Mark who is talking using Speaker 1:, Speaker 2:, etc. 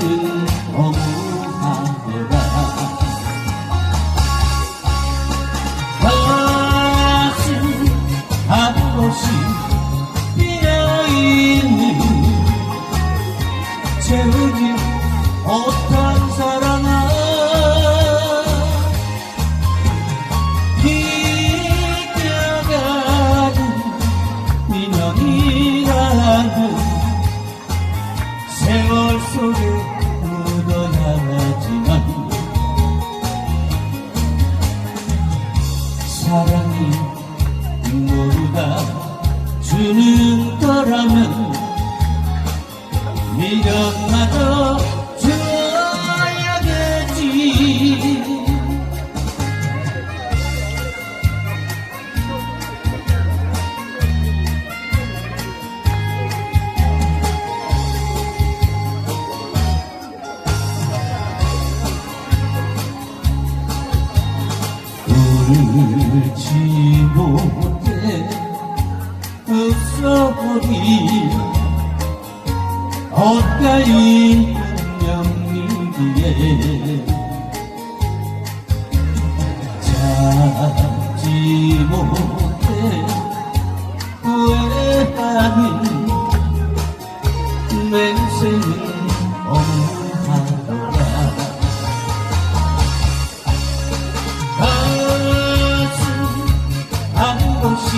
Speaker 1: 나는 어묵하노라 가슴 한 곳이 비어있는 채우지 못한 사랑아 이겨가는 민원이라는 세월 속에 모르다 주는 거라면 미련마저 줘야겠지. 울지 못 해 웃어버린 엇갈린 명리기에 찾지 못해 후회하는 맹세는 없하더라. 가슴 한 곳이